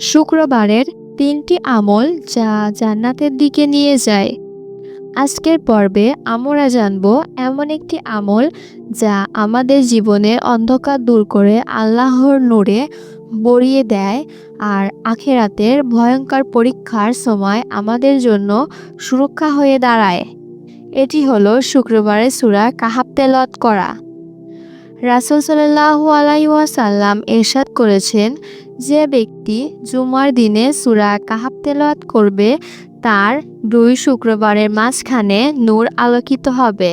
শুক্রবারের তিনটি আমল যা জান্নাতের দিকে নিয়ে যায়। আজকের পর্বে আমরা জানব এমন একটি আমল যা আমাদের জীবনের অন্ধকার দূর করে আল্লাহর নূরে বরিয়ে দেয় আর আখেরাতের ভয়ঙ্কর পরীক্ষার সময় আমাদের জন্য সুরক্ষা হয়ে দাঁড়ায়। এটি হলো শুক্রবারে সূরা কাহাব তেলাওয়াত করা। রাসূল সাল্লাল্লাহু আলাইহি ওয়াসাল্লাম এরশাদ করেছেন যে ব্যক্তি জুমার দিনে সুরা কাহাব তেলাওয়াত করবে, তার দুই শুক্রবারের মাঝখানে নূর আলোকিত হবে।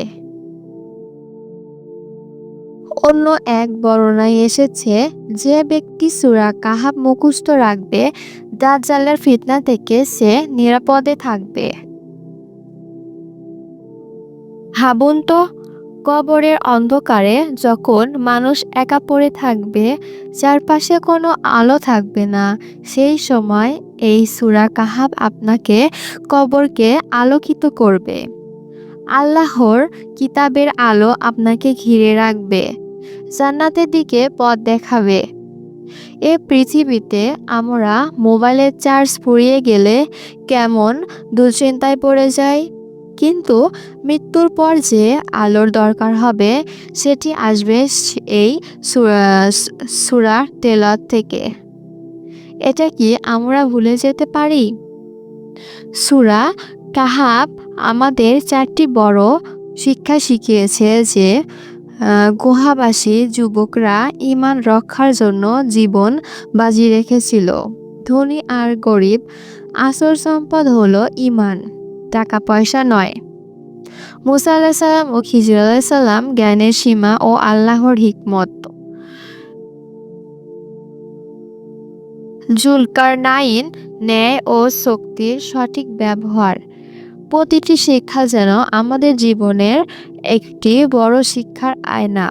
অন্য এক বর্ণনায় এসেছে, যে ব্যক্তি সুরা কাহাব মুখস্থ রাখবে, দাজ্জালের ফিতনা থেকে সে নিরাপদে থাকবে। ভাবুন তো কবরের অন্ধকারে যখন মানুষ একা পড়ে থাকবে, চারপাশে কোনো আলো থাকবে না। সেই সময় এই সূরা কাহাব আপনাকে কবরকে আলোকিত করবে। আল্লাহর কিতাবের আলো আপনাকে ঘিরে রাখবে, জান্নাতের দিকে পথ দেখাবে। এ পৃথিবীতে আমরা মোবাইলের চার্জ ফুরিয়ে গেলে কেমন দুশ্চিন্তায় পড়ে যাই? কিন্তু মৃত্যুর পর যে আলোর দরকার হবে, সেটি আসবে এই সুরা তেলাওয়াত থেকে। এটা কি আমরা ভুলে যেতে পারি? সুরা কাহাব আমাদের চারটি বড় শিক্ষা শিখিয়েছে যে গুহাবাসী যুবকরা ইমান রক্ষার জন্য জীবন বাজি রেখেছিল। ধনী আর গরিব, আসল সম্পদ হলো ইমান টাকা পয়সা নয়। মুসা আলাহিসাল্লাম ও খিজির আলাহিসাল্লাম জ্ঞানের সীমা ও আল্লাহর হিকমত। জুলকার নাইন ন্যায় ও শক্তির সঠিক ব্যবহার। প্রতিটি শিক্ষা যেন আমাদের জীবনের একটি বড় শিক্ষার আয়না।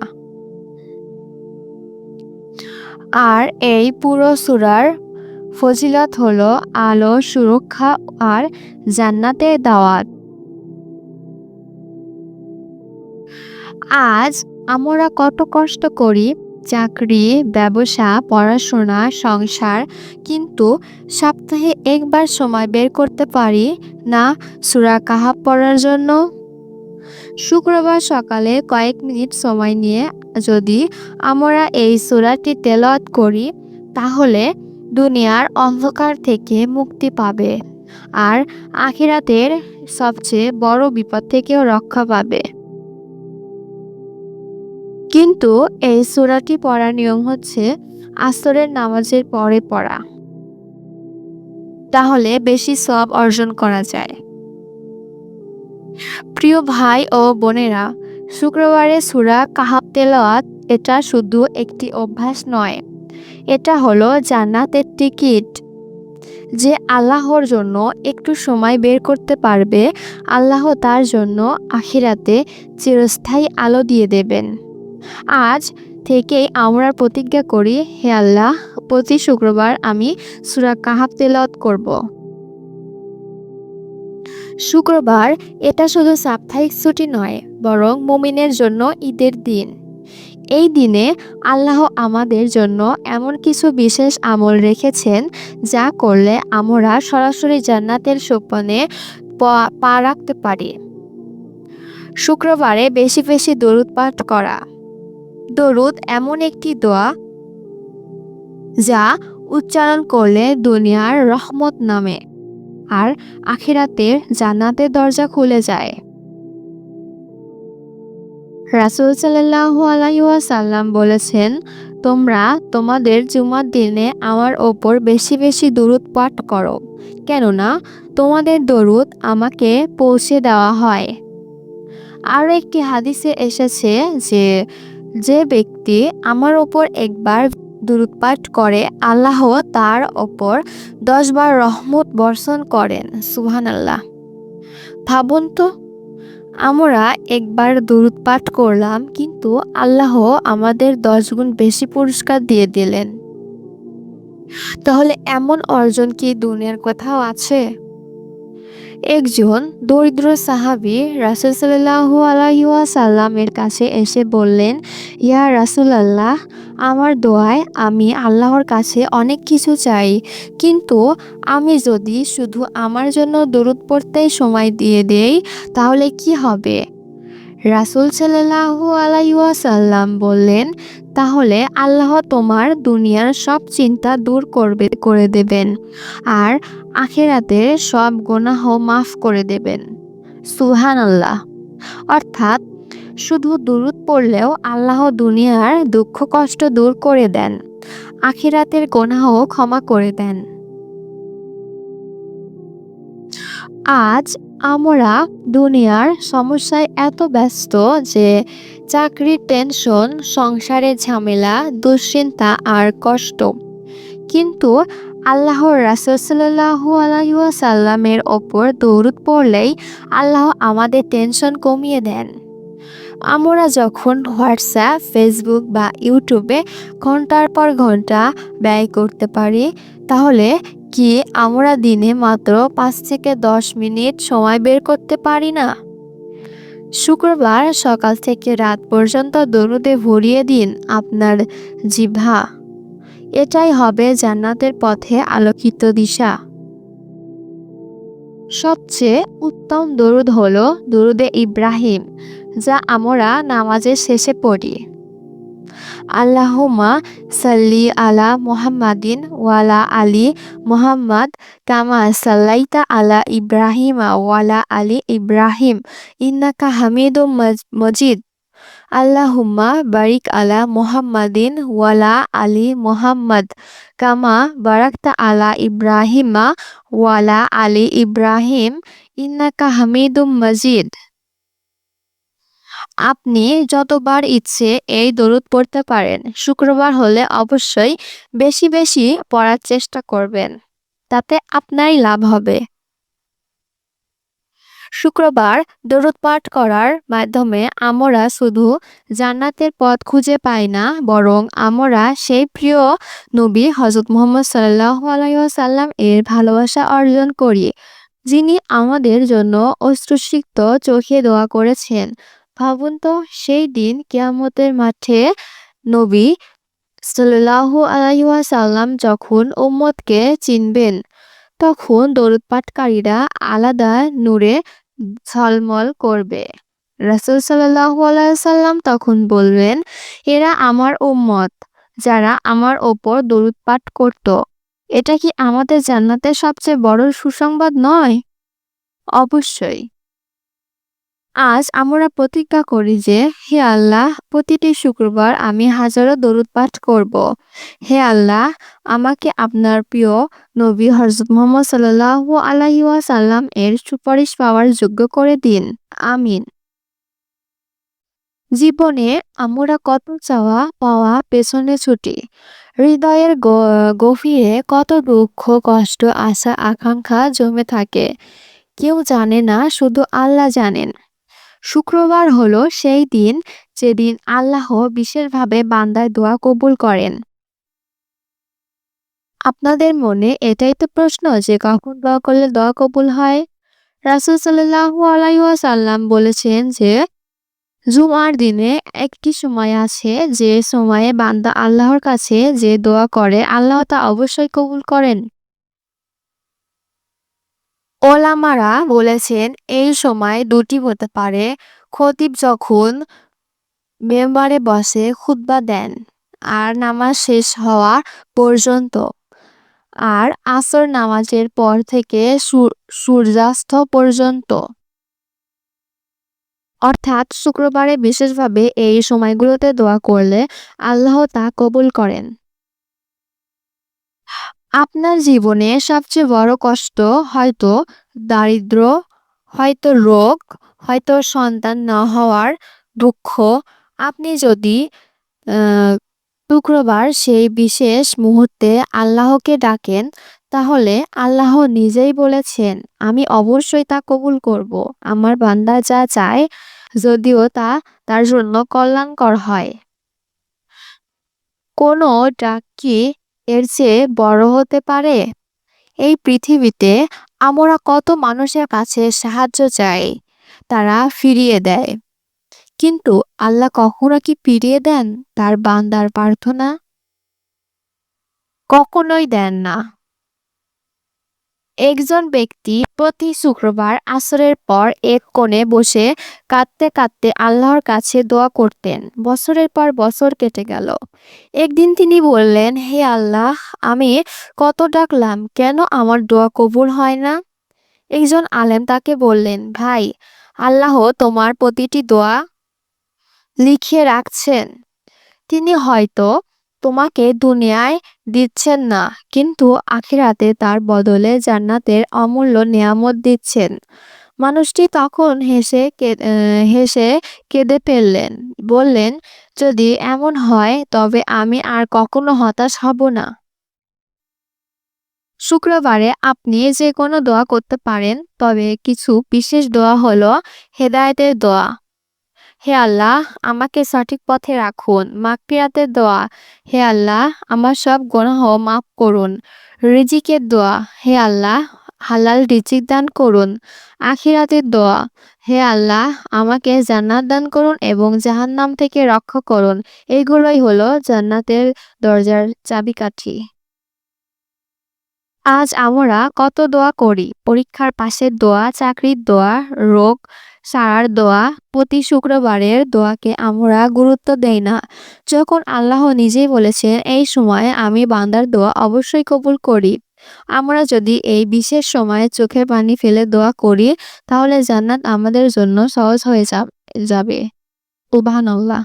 আর এই পুরো সুরার ফজিলত হল আলো, সুরক্ষা আর জান্নাতের দাওয়াত। আজ আমরা কত কষ্ট করি, চাকরি, ব্যবসা, পড়াশোনা, সংসার, কিন্তু সপ্তাহে একবার সময় বের করতে পারি না সুরা কাহাব পড়ার জন্য? শুক্রবার সকালে কয়েক মিনিট সময় নিয়ে যদি আমরা এই সুরাটি তেলত করি, তাহলে দুনিয়ার অন্ধকার থেকে মুক্তি পাবে আর আখিরাতের সবচেয়ে বড় বিপদ থেকেও রক্ষা পাবে। কিন্তু এই সূরাটি পড়ার নিয়ম হচ্ছে আসরের নামাজের পরে পড়া। তাহলে বেশি সব অর্জন করা যায়। প্রিয় ভাই ও বোনেরা, শুক্রবারে সূরা কাহাব তেলাওয়াত এটা শুধু একটি অভ্যাস নয়। এটা হলো জান্নাতের টিকিট যে আল্লাহর জন্য একটু সময় বের করতে পারবে, আল্লাহ তার জন্য আখিরাতে চিরস্থায়ী আলো দিয়ে দেবেন। আজ থেকেই আমরা প্রতিজ্ঞা করি, হে আল্লাহ, প্রতি শুক্রবার আমি সুরা কাহাব তেলাওয়াত করব। শুক্রবার এটা শুধু সাপ্তাহিক ছুটি নয়, বরং মুমিনের জন্য ঈদের দিন। এই দিনে আল্লাহ আমাদের জন্য এমন কিছু বিশেষ আমল রেখেছেন যা করলে আমরা সরাসরি জান্নাতের সোপানে পা রাখতে পারি। শুক্রবারে বেশি বেশি দরুদ পাঠ করা। দরুদ এমন একটি দোয়া যা উচ্চারণ করলে দুনিয়ার রহমত নামে আর আখিরাতের জান্নাতের দরজা খুলে যায়। রাসুল সাল্লাহু আলাইসাল্লাম বলেছেন, তোমরা তোমাদের জুমার দিনে আমার ওপর বেশি বেশি দরুদ পাঠ করো, কেননা তোমাদের দরুদ আমাকে পৌঁছে দেওয়া হয়। আরও একটি হাদিসে এসেছে যে যে ব্যক্তি আমার ওপর একবার দূরত পাঠ করে, আল্লাহ তার ওপর দশবার রহমত বর্ষণ করেন। সুহান আল্লাহ ভাবুন তো আমরা একবার দূরত পাঠ করলাম, কিন্তু আল্লাহ আমাদের দশ গুণ বেশি পুরস্কার দিয়ে দিলেন। তাহলে এমন অর্জন কি দুনিয়ার কোথাও আছে? একজন দরিদ্র সাহাবি রাসুল সাল্লাহু আলাইসাল্লামের কাছে এসে বললেন, ইয়া রাসুল আল্লাহ আমার দোয়ায় আমি আল্লাহর কাছে অনেক কিছু চাই, কিন্তু আমি যদি শুধু আমার জন্য দরুদ পড়তেই সময় দিয়ে দেই, তাহলে কি হবে? রাসুল সাল্লাহু আলাইসাল্লাম বললেন, তাহলে আল্লাহ তোমার দুনিয়ার সব চিন্তা দূর করবে, করে দেবেন আর আখেরাতের সব গোনাহ মাফ করে দেবেন। সুহান আল্লাহ অর্থাৎ শুধু দুরুদ পড়লেও আল্লাহ দুনিয়ার দুঃখ কষ্ট দূর করে দেন, আখিরাতের গোনাহ ক্ষমা করে দেন। আজ আমরা দুনিয়ার সমস্যায় এত ব্যস্ত যে চাকরির টেনশন, সংসারের ঝামেলা, দুশ্চিন্তা আর কষ্ট। কিন্তু আল্লাহর রাসুলসাল্লাহু আলাইসাল্লামের ওপর দৌড় পড়লেই আল্লাহ আমাদের টেনশন কমিয়ে দেন। আমরা যখন হোয়াটসঅ্যাপ, ফেসবুক বা ইউটিউবে ঘণ্টার পর ঘণ্টা ব্যয় করতে পারি, তাহলে কি আমরা দিনে মাত্র পাঁচ থেকে দশ মিনিট সময় বের করতে পারি না? শুক্রবার সকাল থেকে রাত পর্যন্ত দরুদে ভরিয়ে দিন আপনার জিভা এটাই হবে জান্নাতের পথে আলোকিত দিশা। সবচেয়ে উত্তম দরুদ হলো দরুদে ইব্রাহিম, যা আমরা নামাজের শেষে পড়ি। আল্লাহুমা সাল্লি আলা মোহাম্মাদিন ওয়ালা আলী মোহাম্মদ কামা সাল্লাইতা আলা ইব্রাহিম ওয়ালা আলী ইব্রাহিম ইন্নাকা হামিদুম মজিদ আল্লাহুম্মা বারিক আলা মোহাম্মাদিন ওয়ালা আলী মোহাম্মদ কামা বারাকতা আলা ইব্রাহিমা ওয়ালা আলী ইব্রাহিম ইন্নাকা হামিদুম মজিদ আপনি যতবার ইচ্ছে এই দরুদ পড়তে পারেন, শুক্রবার হলে অবশ্যই বেশি বেশি পড়ার চেষ্টা করবেন, তাতে আপনারই লাভ হবে। শুক্রবার দরুদ পাঠ করার মাধ্যমে আমরা শুধু জান্নাতের পথ খুঁজে পাই না, বরং আমরা সেই প্রিয় নবী হজরত মোহাম্মদ সাল্লাহ এর ভালোবাসা অর্জন করি, যিনি আমাদের জন্য অশ্রুসিক্ত চোখে দোয়া করেছেন। ভাবুন তো, সেই দিন কেয়ামতের মাঠে নবী সাল্লাহু আলাইসাল্লাম যখন উম্মতকে চিনবেন, তখন দরুদ পাঠকারীরা আলাদা নূরে ঝলমল করবে। রাসুল সাল্লাহু আলাইসাল্লাম তখন বলবেন, এরা আমার উম্মত, যারা আমার ওপর দরুদ করত। এটা কি আমাদের জান্নাতের সবচেয়ে বড় সুসংবাদ নয়? অবশ্যই। আজ আমরা প্রতিজ্ঞা করি যে, হে আল্লাহ, প্রতিটি শুক্রবার আমি হাজারো দরুদ পাঠ করব। হে আল্লাহ, আমাকে আপনার প্রিয় নবী হজরত মোহাম্মদ সাল্লাহ আলাইসাল্লাম এর সুপারিশ পাওয়ার যোগ্য করে দিন। আমিন। জীবনে আমরা কত চাওয়া পাওয়া পেছনে ছুটি। হৃদয়ের গভীরে কত দুঃখ, কষ্ট, আশা, আকাঙ্ক্ষা জমে থাকে। কেউ জানে না, শুধু আল্লাহ জানেন। শুক্রবার হলো সেই দিন যেদিন আল্লাহ বিশেষভাবে বান্দায় দোয়া কবুল করেন। আপনাদের মনে এটাই তো প্রশ্ন যে কখন দোয়া করলে দোয়া কবুল হয়? রাসুল সাল্লাহু আলাইসাল্লাম বলেছেন যে, জুমার দিনে একটি সময় আছে যে সময়ে বান্দা আল্লাহর কাছে যে দোয়া করে, আল্লাহ তা অবশ্যই কবুল করেন। ওলামারা বলেছেন, এই সময় দুটি হতে পারে। খতিব যখন মেম্বারে বসে খুতবা দেন আর নামাজ শেষ হওয়া পর্যন্ত আর আসর নামাজের পর থেকে সূর্যাস্ত পর্যন্ত। অর্থাৎ শুক্রবারে বিশেষভাবে এই সময়গুলোতে দোয়া করলে আল্লাহ তা কবুল করেন। আপনার জীবনে সবচেয়ে বড় কষ্ট হয়তো দারিদ্র, হয়তো রোগ, হয়তো সন্তান না হওয়ার দুঃখ। আপনি যদি শুক্রবার সেই বিশেষ মুহূর্তে আল্লাহকে ডাকেন, তাহলে আল্লাহ নিজেই বলেছেন, আমি অবশ্যই তা কবুল করব। আমার বান্দা যা চায়, যদিও তা তার জন্য কল্যাণকর হয়। কোনো ডাক কি এর চেয়ে বড় হতে পারে? এই পৃথিবীতে আমরা কত মানুষের কাছে সাহায্য চাই, তারা ফিরিয়ে দেয়। কিন্তু আল্লাহ কখনো কি ফিরিয়ে দেন তার বান্দার প্রার্থনা? কখনোই দেন না। একজন ব্যক্তি প্রতি শুক্রবার আসরের পর এক কোণে বসে কাঁদতে কাঁদতে আল্লাহর কাছে দোয়া করতেন। বছরের পর বছর কেটে গেল। একদিন তিনি বললেন, হে আল্লাহ, আমি কত ডাকলাম, কেন আমার দোয়া কবুল হয় না? একজন আলেম তাকে বললেন, ভাই, আল্লাহ তোমার প্রতিটি দোয়া লিখে রাখছেন। তিনি হয়তো তোমাকে দুনিয়ায় দিচ্ছেন না, কিন্তু আখিরাতে তার বদলে জান্নাতের অমূল্য নিয়ামত দিচ্ছেন। মানুষটি তখন হেসে হেসে কেঁদে ফেললেন, বললেন, যদি এমন হয়, তবে আমি আর কখনো হতাশ হব না। শুক্রবারে আপনি যে কোনো দোয়া করতে পারেন, তবে কিছু বিশেষ দোয়া হলো হেদায়েতের দোয়া। হে আল্লাহ, আমাকে সঠিক পথে রাখুন। মাগফিরাতের দোয়া, হে আল্লাহ, আমার সব গুনাহ মাফ করুন। রিজিকের দোয়া, হে আল্লাহ, হালাল রিজিক দান করুন। আখিরাতের দোয়া, হে আল্লাহ, আমাকে জান্নাত দান করুন এবং জাহান্নাম থেকে রক্ষা করুন। এগুলোই হলো জান্নাতের দরজার চাবিকাঠি। আজ আমরা কত দোয়া করি? পরীক্ষার পাশের দোয়া, চাকরির দোয়া, রোগ সারার দোয়া। প্রতি শুক্রবারের দোয়াকে আমরা গুরুত্ব দেই না। যখন আল্লাহ নিজেই বলেছেন, এই সময়ে আমি বান্দার দোয়া অবশ্যই কবুল করি। আমরা যদি এই বিশেষ সময়ে চোখের পানি ফেলে দোয়া করি, তাহলে জান্নাত আমাদের জন্য সহজ হয়ে যাবে। উবাহান্লাহ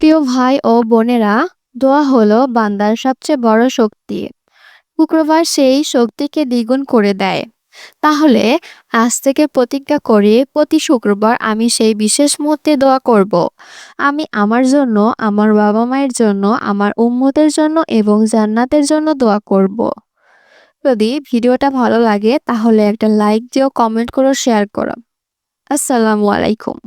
প্রিয় ভাই ও বোনেরা, দোয়া হলো বান্দার সবচেয়ে বড় শক্তি। শুক্রবার সেই শক্তিকে দ্বিগুণ করে দেয়। তাহলে আজ থেকে প্রতিজ্ঞা করে, প্রতি শুক্রবার আমি সেই বিশেষ মুহূর্তে দোয়া করব। আমি আমার জন্য, আমার বাবা মায়ের জন্য, আমার উম্মতের জন্য এবং জান্নাতের জন্য দোয়া করব। যদি ভিডিওটা ভালো লাগে, তাহলে একটা লাইক দিও, কমেন্ট করো, শেয়ার করো আসসালামু আলাইকুম